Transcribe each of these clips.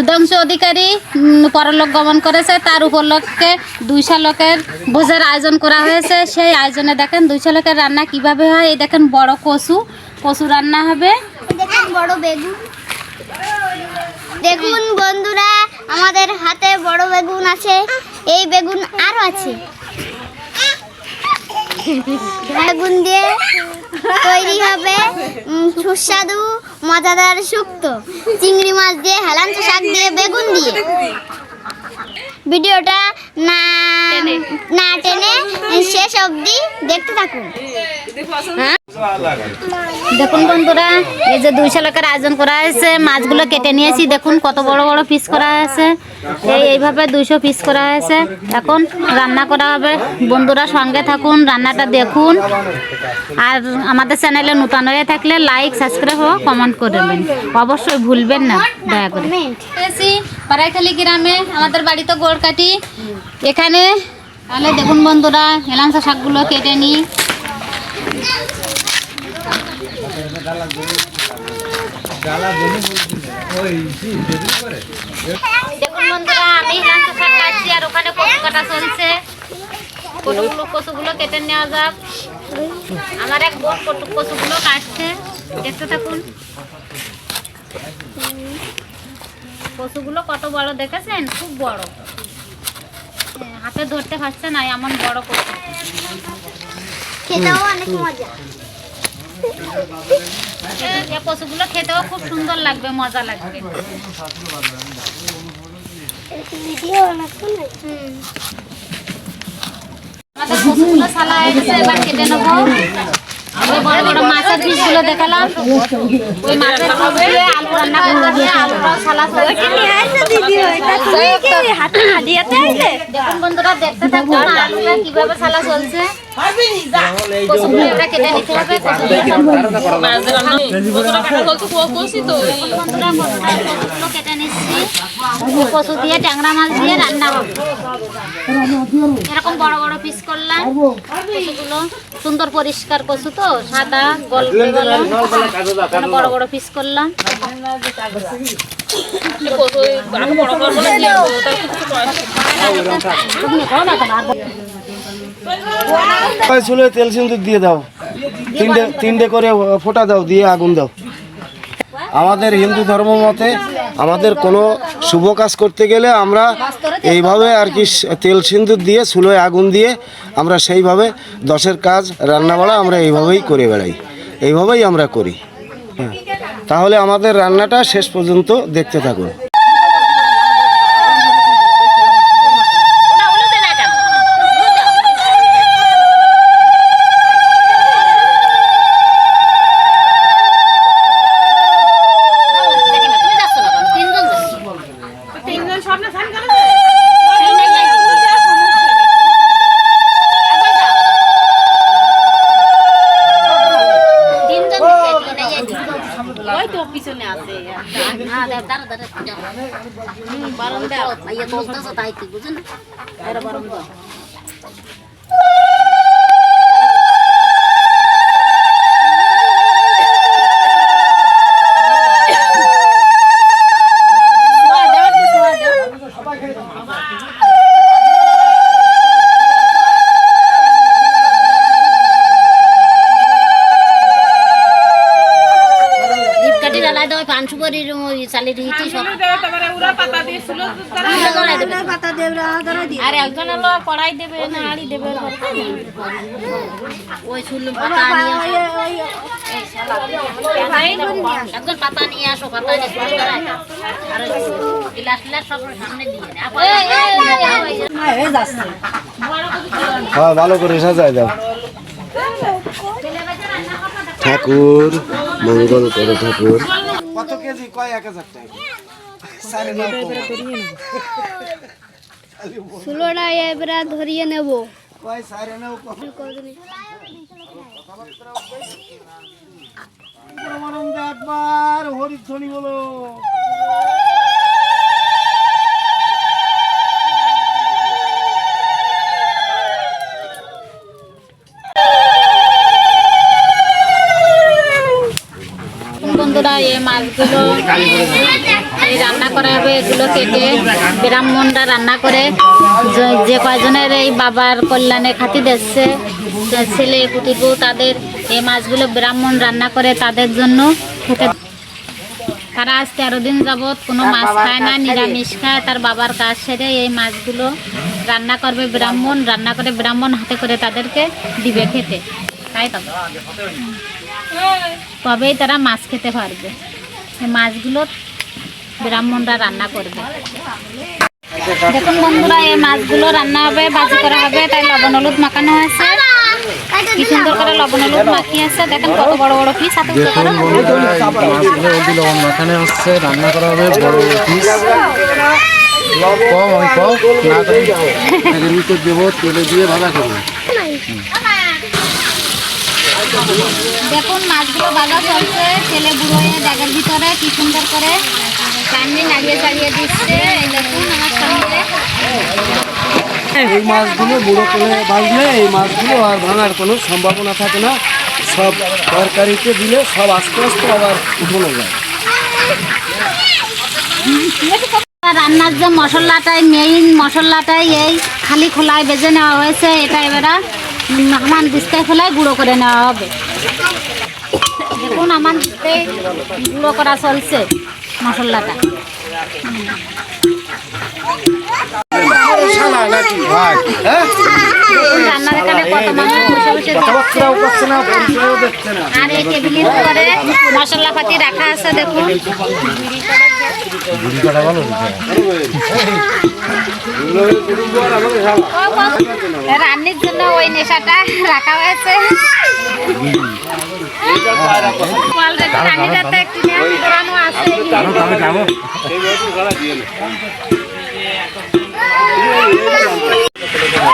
সুধাংশু অধিকারী পরলোক গমন করেছে। তার উপলক্ষে দুইশো লোকের ভোজের আয়োজন করা হয়েছে। সেই আয়োজনে দেখেন দুইশো লোকের রান্না কীভাবে হয়। এই দেখেন বড় কচু। কচু রান্না হবে। দেখুন বড় বেগুন। দেখুন বন্ধুরা, আমাদের হাতে বড় বেগুন আছে। এই বেগুন আরও আছে। বেগুন দিয়ে তৈরি হবে সুস্বাদু মজাদার শুক্ত চিংড়ি মাছ দিয়ে হেলান শাক দিয়ে বেগুন দিয়ে। ভিডিওটা না না টেনে শেষ অবধি দেখতে থাকুন। দেখুন বন্ধুরা এই যে দুইশো লোকের আয়োজন করা হয়েছে মাছগুলো কেটে নিয়েছি। দেখুন কত বড় বড় পিস করা হয়েছে। এই এইভাবে দুইশো পিস করা হয়েছে। এখন রান্না করা হবে। বন্ধুরা সঙ্গে থাকুন রান্নাটা দেখুন। আর আমাদের চ্যানেলে নূতন হয়ে থাকলে লাইক সাবস্ক্রাইব ও কমেন্ট করবেন অবশ্যই ভুলবেন না দয়া করে। গ্রামে আমাদের বাড়ি তো গোড়কাটি এখানে তাহলে দেখুন বন্ধুরা হেলাংসা শাকগুলো কেটে নিই। দেখুন বন্ধুরা, আমি হেলাংসা শাক কাটছি আর ওখানে কচু কাটা চলছে। কচুগুলো কচুগুলো কেটে নেওয়া যাক। আমার এক বোন কটু কচুগুলো কাটছে। দেখতে থাকুন। কচুগুলো কত বড় দেখেছেন? খুব বড়। হাতে ধরতে পারছে না এমন বড় কচু খেতেও অনেক মজা। কচুগুলো খেতেও খুব সুন্দর লাগবে মজা লাগবে। আমাদের কচুগুলো সালা হয়ে গেছে এবার কেটে নেব। বড় বড় মাছের পিসগুলো দেখালাম। ওই মাছের পিস বন্ধুরা দেখতে থাকুন আলুটা কীভাবে সালা চলছে কেটে নিতে হবে কচু দিয়ে, ট্যাংরা মাছ দিয়ে রান্না এরকম বড় বড় পিস করলাম। কচুগুলো সুন্দর পরিষ্কার কচু তো, সাদা, গল্প বড় বড় পিস করলাম। চুলে তেল সিন্দুর দিয়ে দাও। তিনটে তিনটে করে ফোটা দাও, দিয়ে আগুন দাও। আমাদের হিন্দু ধর্ম মতে আমাদের কোনো শুভ কাজ করতে গেলে আমরা এইভাবে আর কি তেল সিন্দুর দিয়ে, সুলোয় আগুন দিয়ে আমরা সেইভাবে দশের কাজ, রান্নাবাড়া আমরা এইভাবেই করে বেড়াই। এইভাবেই আমরা করি। হ্যাঁ। তাহলে আমাদের রান্নাটা শেষ পর্যন্ত দেখতে থাকুন কাটি জ্বালাই দেওয়া পান সুপারির ওই চালের হিটি সব। আর একজন হলো কড়াই দেবে না আড়ি দেবে ওই চুল পাতা নিয়ে একজন পাতা নিয়ে আসো পাতা নিয়ে আর ওই গিলাস সব সামনে দিয়ে হ্যাঁ ভালো করে সাজায় দাও। ঠাকুর মঙ্গল করে ঠাকুর। কত কেজি? কয় এক হাজার টাকা। ষোলোটা এবার ধরিয়ে নেব। কয় সাড়ে পরমানন্দ একবার হরিধ্বনি বলো। বন্ধুরা এই মাছগুলো এই রান্না করা হবে এগুলো কেটে ব্রাহ্মণরা রান্না করে। যে- কয়জনের এই বাবার কল্যাণে খাতি দিচ্ছে ছেলে পুতিপু তাদের এই মাছগুলো ব্রাহ্মণ রান্না করে তাদের জন্য খেতে। তারা আজ তেরো দিন যাবৎ কোনো মাছ খায় না নিরামিষ খায় তার বাবার কাজ সেরে এই মাছগুলো রান্না করবে ব্রাহ্মণ রান্না করে ব্রাহ্মণ হাতে করে তাদেরকে দিবে খেতে। তাই তো? তবেই তারা মাছ খেতে পারবে। মাছগুলো ব্রাহ্মণরা রান্না করবে। দেখুন বন্ধুরা এই মাছগুলো রান্না হবে বাজি করা হবে তাই লবণ হলুদ মাখানো আছে কি সুন্দর করে লবণ হলুদ মাখিয়ে আছে দেখেন কত বড় বড় পিস হাতে লবণ মাখানো হচ্ছে রান্না করা হবে বড় পিস কম আমি কম না করে দেবো তেলে দিয়ে ভাজা করব। দেখুন মাছগুলো বাজা চলছে। ছেলে বুড়ো হয়ে ব্যাগের ভিতরে কি সুন্দর করে। সামনে নাড়িয়ে চাড়িয়ে দিচ্ছে। এই দেখুন আমার সঙ্গে। এই মাছগুলো বুড়ো করে বাঁধলে এই মাছগুলো আর ভাঙার কোনো সম্ভাবনা থাকে না। সব তরকারিতে দিলে সব আস্তে আস্তে আবার উঠানো যায়। রান্নার যে মশলাটাই মেইন মশলাটাই এই খালি খোলায় বেজে নেওয়া হয়েছে। এটা এবারে আমার দিস্তায় খোলায় গুঁড়ো করে নেওয়া হবে। দেখুন আমার গুঁড়ো করা চলছে মশলাটা। রান্নার এখানে কত মানুষ আর এই টেবিলের উপরে রাখা আছে, দেখুন। রান্নির জন্য ওই নেশাটা রাখা হয়েছে।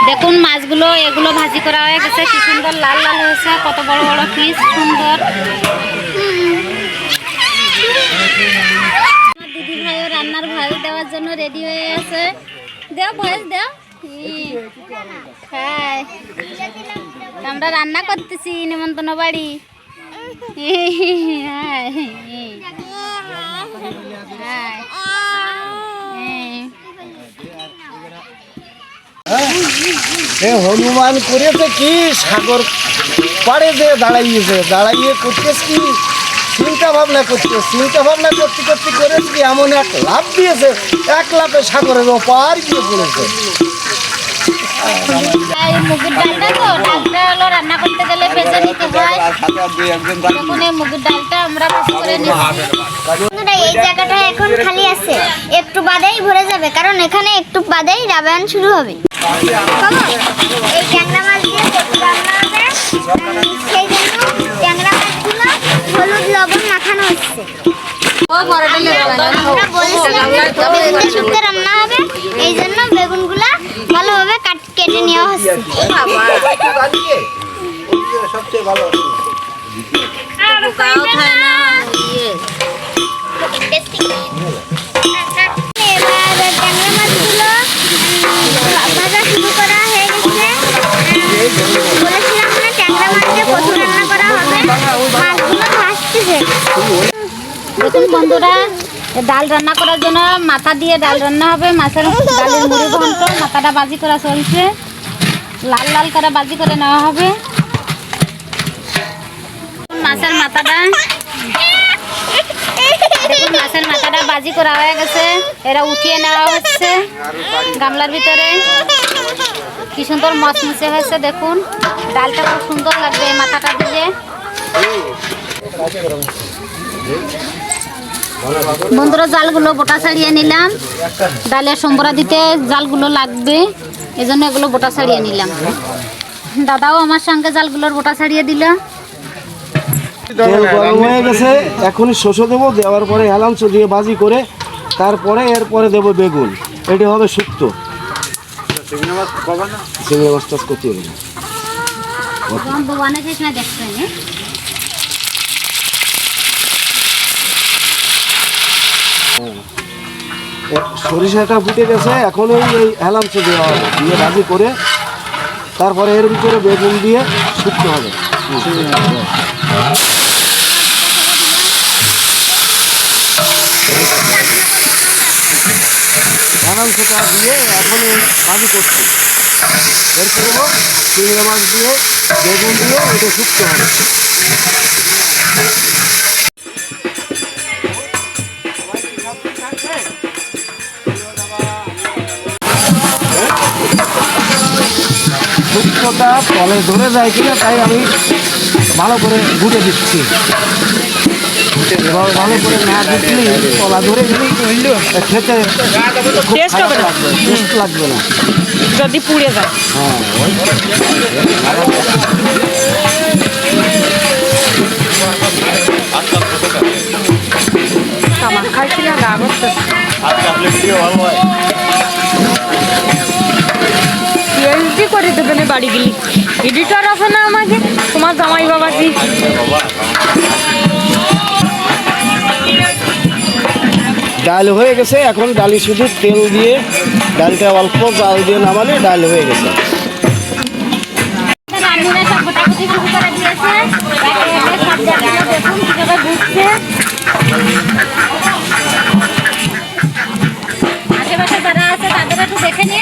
দেখুন, মাছগুলো এগুলো ভাজি করা হয়ে গেছে। কি সুন্দর, লাল লাল হয়েছে। কত বড় বড় পিস সুন্দর। রেডি হয়ে আছে দেও ভয়েস দেও। হ্যাঁ আমরা রান্না করতেছি নিমন্ত্রণ বাড়ি। হনুমান করেছে কি? সাগর পাড়ে দিয়ে দাঁড়াইয়েছে, দাঁড়াইয়ে করতেছে কি? চিন্তা ভাবনা করছে, চিন্তা ভাবনা করতে করতে করেছে কি এমন এক লাভ দিয়েছে? এক লাভে সাগরের ওপার গিয়ে পড়েছে। মুগের ডালটা তো রান্না করতে গেলে নিতে হয়। মুগের ডালটা আমরা এই জায়গাটা এখন খালি আছে। একটু বাদেই ভরে যাবে, কারণ এখানে একটু বাদেই রামায়ণ শুরু হবে। এই ট্যাংরা মাছ দিয়ে হলুদ লবণ মাখানো হচ্ছে। রান্না হবে এই জন্য বেগুনগুলা ভালোভাবে কাট কেটে নেওয়া হচ্ছে এবার ট্যাংরা মাছগুলো উম, ভাজা শুরু করা হয়ে গেছে উম, বলেছিলাম না ট্যাংরা মাছ দিয়ে কচু রান্না করা হবে মাছগুলো ভাসতেছে দেখুন বন্ধুরা ডাল রান্না করার জন্য মাথা দিয়ে ডাল রান্না হবে। মাছের ডালের মুড়ি ঘন্ট মাথাটা বাজি করা চলছে। লাল লাল করে বাজি করে নেওয়া হবে। মাছের মাথাটা, দেখুন, মাছের মাথাটা বাজি করা হয়ে গেছে। এরা উঠিয়ে নেওয়া হচ্ছে গামলার ভিতরে। কি সুন্দর মচমচে হয়েছে, দেখুন। ডালটা খুব সুন্দর লাগবে এই মাথাটা দিয়ে। বন্ধুরা জালগুলো বোটা ছাড়িয়ে নিলাম। ডালের সম্বরা দিতে জালগুলো লাগবে এজন্য এগুলো বোটা ছাড়িয়ে নিলাম। দাদাও আমার সঙ্গে জালগুলোর বোটা ছাড়িয়ে দিল। তেল গরম হয়ে গেছে এখনই শস্য দেবো দেওয়ার পরে এলাঞ্চ দিয়ে বাজি করে তারপরে এরপরে দেবো বেগুন। এটি হবে শুক্তো। চিংড়ি মাছ করতে হবে। না। দোকানে শেষ না দেখছেন এ, সরিষাটা ফুটে গেছে, এখন ওই এই এলাঞ্চ দেওয়া হবে দিয়ে ভাজি করে, তারপরে এর ভিতরে বেগুন দিয়ে শুকতে হবে। রাবান সেটা দিয়ে এখন করছি। এর করব চিংড়ি মাছ দিয়ে বেগুন দিয়ে এটা শুকতে হবে। শুক্তোটা তলে ধরে যায় কিনা তাই আমি ভালো করে ঘুটে দিচ্ছি এবার ভালো করে না দিচ্ছি তলা ধরে গেলেই খেতে টেস্ট হবে না। টেস্ট লাগবে না। যদি পুড়ে যায়। হ্যাঁ আমার খাইছি না গা করতে পিএইচডি করে দেবে না বাড়ি গেলি এডিটর আছে না আমাকে? তোমার জামাই বাবাজি ডাল হয়ে গেছে এখন ডালি শুধু তেল দিয়ে ডালটা অল্প জাল দিয়ে নামালে ডাল হয়ে গেছে। ঘুরছে। আশেপাশে যারা আছে তাদের একটু দেখে আমরা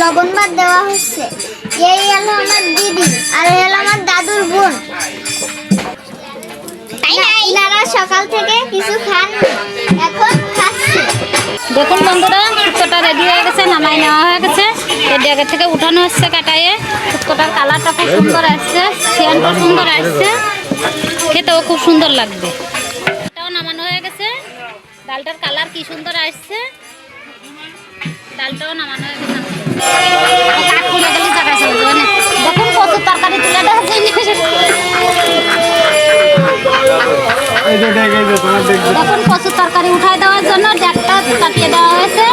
লবণ ভাত দেওয়া হচ্ছে। এই হলো আমার দিদি আর এই হলো আমার দাদুর বোন। ইনারা সকাল থেকে কিছু খান এখন খাচ্ছে। দেখুন বন্ধুরা শুক্তোটা রেডি হয়ে গেছে নামাই নেওয়া হয়ে গেছে। এই ডেগের থেকে উঠানো হচ্ছে কাটায়ে শুক্তোটার কালারটা খুব সুন্দর আসছে সিয়ানটা সুন্দর আসছে। খেতেও খুব সুন্দর লাগবে। এটাও নামানো হয়ে গেছে। ডালটার কালার কি সুন্দর আসছে। ডালটাও নামানো হয়ে গেছে। আমাদের। কাঠ পুড়ে গেলে জায়গা চলে যাবে না। দেখুন কচুর তরকারি উঠাই দেওয়ার জন্য ডেকটা কাটিয়ে দেওয়া হয়েছে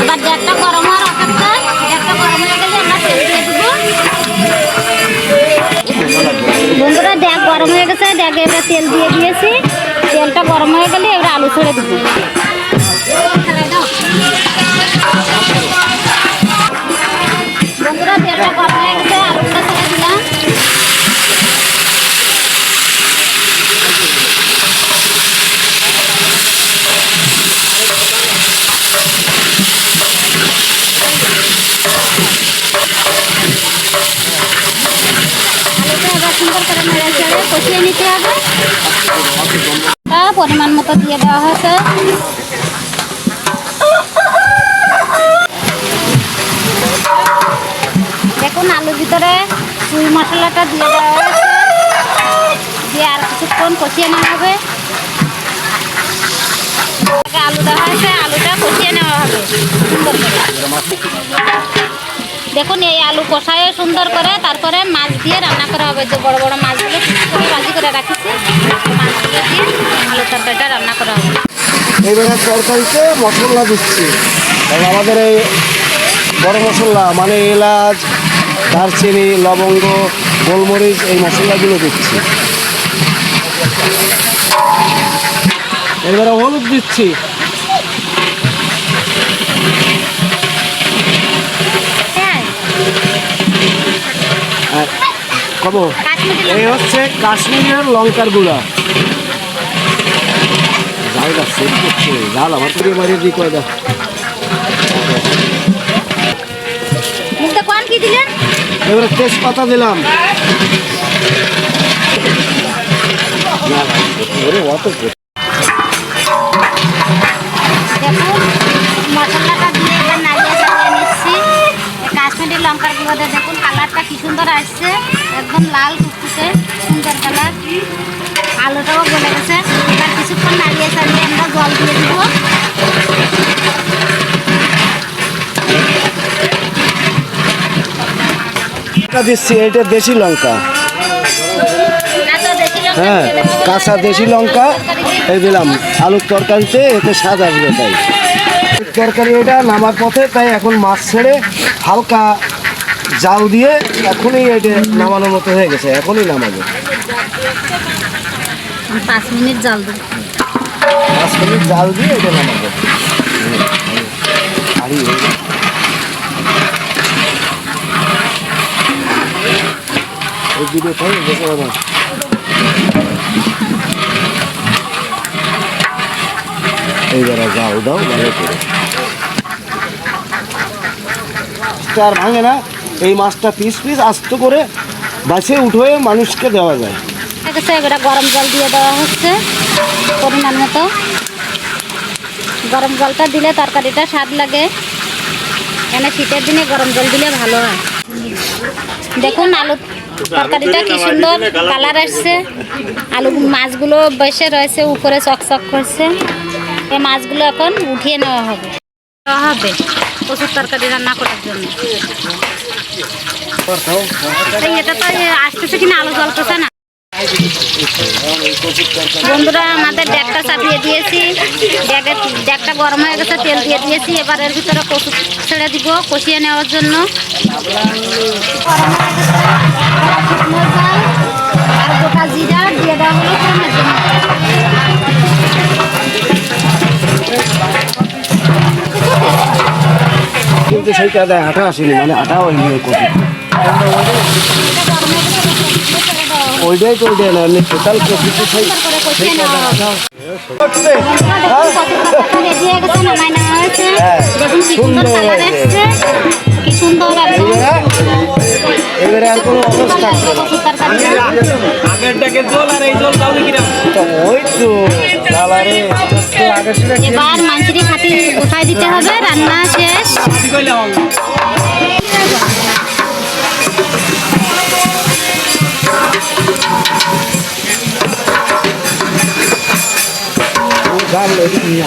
এবার ডেকটা গরম হওয়ার অপেক্ষা ডেকটা গরম হয়ে গেলে আমরা তেল দিয়ে বন্ধুরা ডেক গরম হয়ে গেছে ডেকে এবার তেল দিয়ে দিয়েছি তেলটা গরম হয়ে গেলে এবার আলু ছেড়ে দেবো পরিমাণ মতো দিয়ে দেওয়া হয়েছে। দেখুন, আলুর ভিতরে চুই মশলাটা দিয়ে দেওয়া হয়েছে। দিয়ে আর কিছুক্ষণ কষিয়ে নেওয়া হবে। আলু দেওয়া হয়েছে, আলুটা কষিয়ে নেওয়া হবে। সুন্দর করে। দেখুন, এই আলু কষায় সুন্দর করে, তারপরে মাছ দিয়ে রান্না করা হবে। যে বড় বড় মাছগুলো ভাজি করে রাখিছি। মাছগুলো দিয়ে আলু তরকারিটা রান্না করা হবে। মশলা দিচ্ছি। আমাদের এই বড় মশলা মানে এলাচ, দারচিনি, লবঙ্গ, গোলমরিচ, এই মশলাগুলো দিচ্ছি। এবারে হলুদ দিচ্ছি। কাশ্মীরি এই হচ্ছে কাশ্মীরের লঙ্কার গুঁড়া। জায়গা সেট করছে। জাল আমার তো বাড়িয়ে দিই কোন এবারে তেজপাতা দিলাম। মশলাটা দিয়ে লঙ্কার গুঁড়োতে দেখুন কালারটা কি সুন্দর আসছে। একদম লাল টুকটুকে সুন্দর কালার। আলুটাও গলে গেছে। এবার কিছুক্ষণ নাড়িয়ে চালিয়ে আমরা জল দিয়ে দিব। লঙ্কা দিচ্ছি এটা দেশি লঙ্কা। কাঁচা দেশি লঙ্কা হ্যাঁ দিয়ে দেবো। কাঁচা দেশি লঙ্কা। এই দিলাম আলুর তরকারিতে এতে স্বাদ আসবে তাই। তরকারি এটা নামার পথে তাই এখন মাছ ছেড়ে হালকা জাল দিয়ে এখনই এটা নামানোর মতো হয়ে গেছে এখনই নামাবো। পাঁচ মিনিট জাল দেবো। পাঁচ মিনিট জাল দিয়ে এটা নামাবো। হাঁড়ি এই ভিডিও দেখে না এইবার জাল দাও ভালো করে। মাছটা ভাঙে না? এই মাছটা পিস পিস আস্ত করে বাছে উঠে মানুষকে দেওয়া যায়। এবারে গরম জল দিয়ে দেওয়া হচ্ছে, পরিমাণ মতো। গরম জলটা দিলে তরকারিটা স্বাদ লাগে। কেন শীতের দিনে গরম জল দিলে ভালো হয়? দেখুন আলু তরকারিটা কি সুন্দর কালার আসছে। আলু মাছগুলো বসে রয়েছে, উপরে চকচক করছে। এই মাছগুলো এখন উঠিয়ে নেওয়া হবে। হবে। প্রচুর তরকারি রান্না করার জন্য। এটা তো আসতেছে না। বন্ধুরা, আমাদের ডেকটা চাপিয়ে দিয়েছি। ডেকটা গরম হয়ে গেছে, তেল দিয়ে দিয়েছি। এবার এর ভিতরে কচু ছেড়ে দিব কষিয়ে নেওয়ার জন্য। জিরা দিয়ে দেওয়া হলো ফোড়নের জন্য। কিন্তু সেইটা দেয় আটা আসেনি মানে আটাও হয়নি কপি ওইটাই তো ওইটাই না এমনি টোটাল কপি তো সেই করে কি সুন্দর এবারে আর কোনো অবস্থা কচুর তরকারিটা ওই তো কালারে এবার মাংসটি খাটি উঠাই দিতে হবে রান্না শেষ। এদিক নিয়ে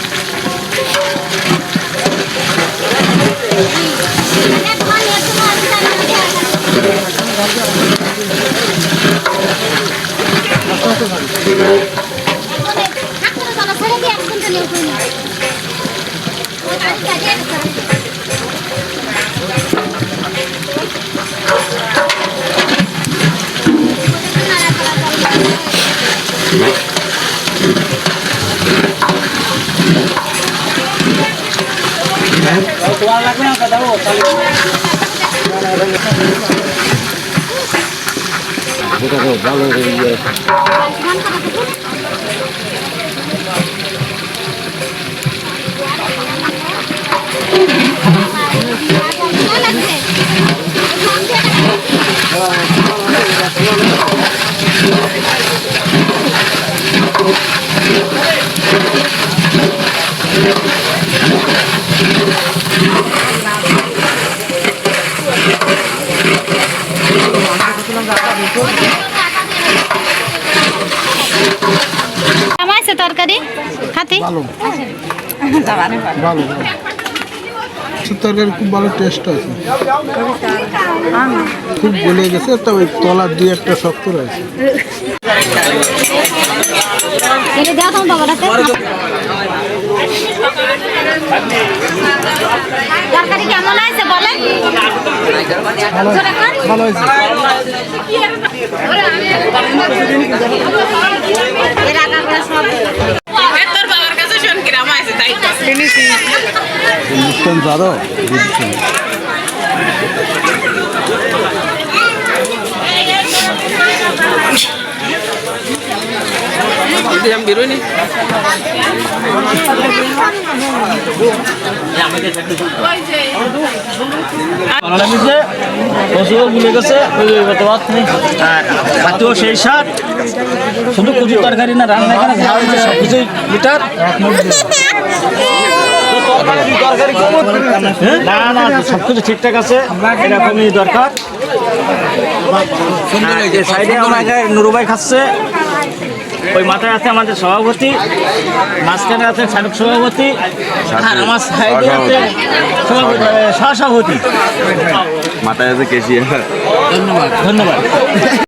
মানুষ খাটা মতো তারপরে ওই দেখ ওটা তো ভালো করে ইয়ে ভালো তরকারি খুব ভালো টেস্ট আছে। খুব গলে গেছে তো ওই তলার দিয়ে একটা শক্ত রয়েছে। এলে দেওয়া তোমার বাবাটাকে। তরকারি কেমন আছে বলেন? ভালো হয়েছে। এর আগা সব বুঝতেন পারো বুঝছেন বাংলা মিশে কচুও সেই শুধু কচুর তরকারি না রান্না এখানে ঝাল সব কিছুই লিটার না না সব কিছু ঠিকঠাক আছে এরকমই দরকার সাইডে আমাকে নুরুবাই খাচ্ছে। ওই মাথায় আছে আমাদের সভাপতি মাঝখানে আছে সাবেক সভাপতি আর আমার সাইডে আছে সভাপতি সহসভাপতি। মাথায় আছে ধন্যবাদ ধন্যবাদ।